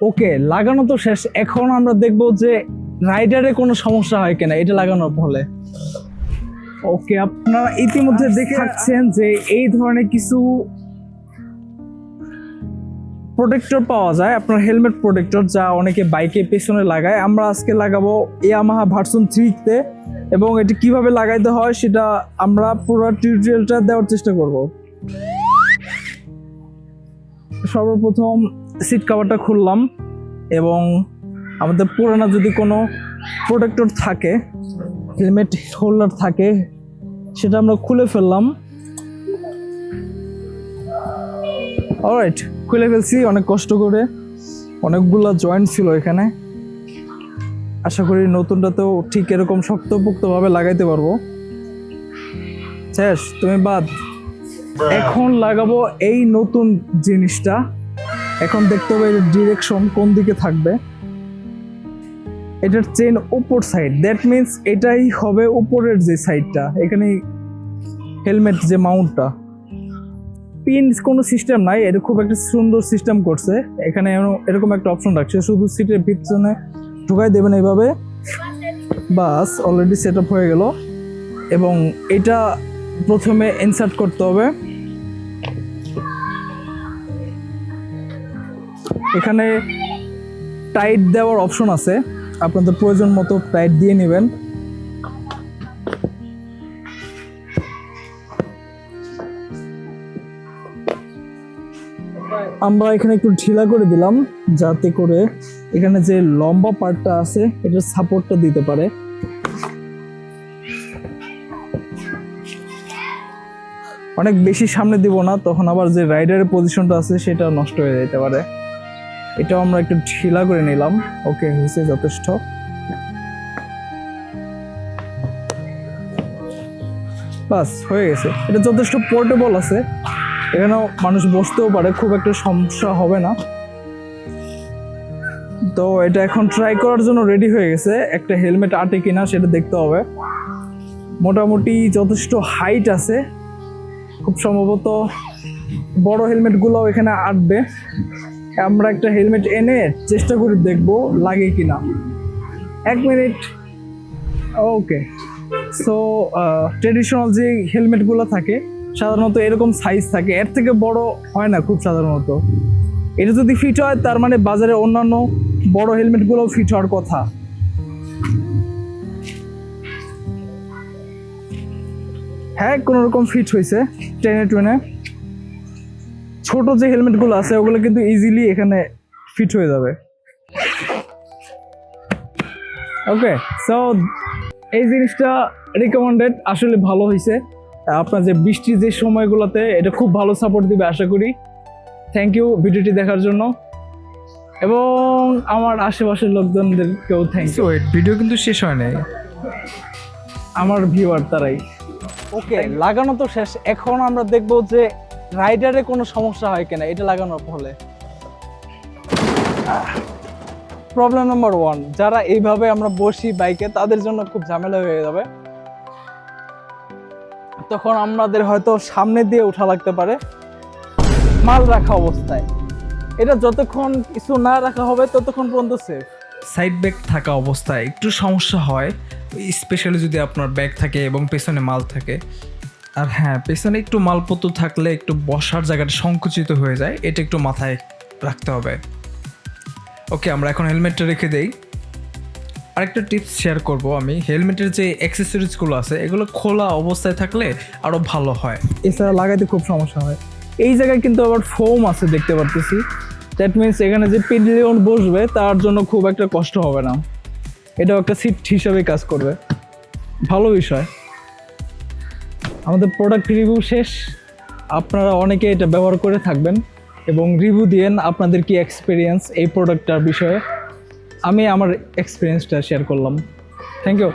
ওকে লাগানো তো শেষ। এখন আমরা দেখব যে রাইডারে কোনো সমস্যা হয় কিনা এটা লাগানোর ফলে। ওকে আপনারা ইতিমধ্যে দেখে থাকছেন যে এই ধরনের কিছু প্রোটেক্টর পাওয়া যায়। আপনার হেলমেট প্রোটেক্টর যা অনেকে বাইকে পেছনে লাগায়। আমরা আজকে লাগাবো ইয়ামাহা ভার্সন থ্রিতে এবং এটি কীভাবে লাগাইতে হয় সেটা আমরা পুরো টিউটোরিয়ালটা দেওয়ার চেষ্টা করব। সর্বপ্রথম সিট কাভারটা খুললাম এবং আমাদের পুরানো যদি কোনো প্রোটেক্টর থাকে হেলমেট হোল্ডার থাকে সেটা আমরা খুলে ফেললাম। অলরাইট খুলে ফেলছি অনেক কষ্ট করে। অনেকগুলো জয়েন্ট ছিল এখানে। আশা করি নতুনটাতেও ঠিক এরকম শক্তপোক্তভাবে লাগাইতে পারব। শেষ তুমি বাদ। এখন লাগাবো এই নতুন জিনিসটা। এখন দেখতে হবে ডিরেকশন কোন দিকে থাকবে। এটার চেন উপর সাইড দ্যাট মিন্স এটাই হবে উপরের যে সাইডটা এখানে হেলমেট যে মাউন্টটা পিন কোনো সিস্টেম নাই এটা খুব একটা সুন্দর সিস্টেম করছে। এখানে এরো- এরকম একটা অপশন রাখছে, শুধু সিটের পিছনে ঢুকাই দেবেন এইভাবে। বাস অলরেডি সেট হয়ে গেল। এবং এটা প্রথমে ইনসার্ট করতে হবে। এখানে টাইট দেওয়ার অপশন আছে। আপনাদের প্রয়োজন মতো টাইট দিয়ে নেবেন। আমরা এখানে একটু ঢিলা করে দিলাম, যাতে করে এখানে যে লম্বা পার্টটা আছে, এটার সাপোর্টটা দিতে পারে। অনেক বেশি সামনে দিব না, তখন আবার যে রাইডারের পজিশনটা আছে, সেটা নষ্ট হয়ে যেতে পারে। এটাও আমরা একটু ঢিলা করে নিলাম। ওকে হয়েছে যথেষ্ট। বাস, হয়ে গেছে। এটা যথেষ্ট পোর্টেবল আছে। এখানেও মানুষ বসতেও পারে, খুব একটা সমস্যা হবে না। তো এটা এখন ট্রাই করার জন্য রেডি হয়ে গেছে। একটা হেলমেট আটে কিনা সেটা দেখতে হবে। মোটামুটি যথেষ্ট হাইট আছে। খুব সম্ভবত বড় হেলমেটগুলো এখানে আটবে। আমরা একটা হেলমেট এনে চেষ্টা করে দেখব লাগে কি না এক মিনিট। ওকে। সো ট্রেডিশনাল যে হেলমেটগুলো থাকে, সাধারণত এরকম সাইজ থাকে। এর থেকে বড় হয় না খুব সাধারণত। এটা যদি ফিট হয়, তার মানে বাজারে অন্যান্য বড় হেলমেটগুলো ফিট হওয়ার কথা। হ্যাঁ কোনো রকম ফিট হয়েছে, টেনে টুনে। ছোট যে হেলমেটগুলো আছে ওগুলো কিন্তু ইজিলি এখানে ফিট হয়ে যাবে। ওকে সো এই জিনিসটা রিকমেন্ডেড আসলে ভালো হয়েছে আপনার যে বৃষ্টির যে সময়গুলোতে এটা খুব ভালো সাপোর্ট দিবে আশা করি। থ্যাংক ইউ ভিডিওটি দেখার জন্য। এবং আমার আশেপাশের লোকজনদেরকেও থ্যাংক ইউ ওয়েট ভিডিও কিন্তু শেষ হয় নাই? আমার ভিউয়ার তারাই। ওকে লাগানো তো শেষ। এখন আমরা দেখব যে রাইডারে কোনো সমস্যা হয় কিনা, এটা লাগানোর ফলে। প্রবলেম নাম্বার ওয়ান যারা এইভাবে আমরা বসি বাইকে, তাদের জন্য খুব ঝামেলা হয়ে যাবে। তখন আমাদের হয়তো সামনে দিয়ে ওঠা লাগতে পারে। মাল রাখা অবস্থায়। এটা যতক্ষণ কিছু না রাখা হবে, ততক্ষণ পর্যন্ত সেফ সাইড ব্যাগ থাকা অবস্থায় একটু সমস্যা হয় স্পেশালি যদি আপনার ব্যাগ থাকে এবং পেছনে মাল থাকে। আর হ্যাঁ পেছনে একটু মালপত্র থাকলে একটু বসার জায়গাটা সংকুচিত হয়ে যায়, এটা একটু মাথায় রাখতে হবে। ওকে, আমরা এখন হেলমেটটা রেখে দেই। আরেকটা টিপস শেয়ার করব আমি, হেলমেটের যে অ্যাক্সেসরিজগুলো আছে, এগুলো খোলা অবস্থায় থাকলে আরও ভালো হয়। এছাড়া লাগাইতে খুব সমস্যা হয়। এই জায়গায় কিন্তু আবার ফোম আছে দেখতে পারতেছি। দ্যাট মিনস এখানে যে পিডিলিয়ন বসবে, তার জন্য খুব একটা কষ্ট হবে না। এটাও একটা সিট হিসাবে কাজ করবে। ভালো বিষয়। আমাদের প্রোডাক্ট রিভিউ শেষ। আপনারা অনেকে এটা ব্যবহার করে থাকবেন এবং রিভিউ দিয়েন আপনাদের কি এক্সপিরিয়েন্স এই প্রোডাক্টটার বিষয়ে। আমি আমার এক্সপিরিয়েন্সটা শেয়ার করলাম। Thank you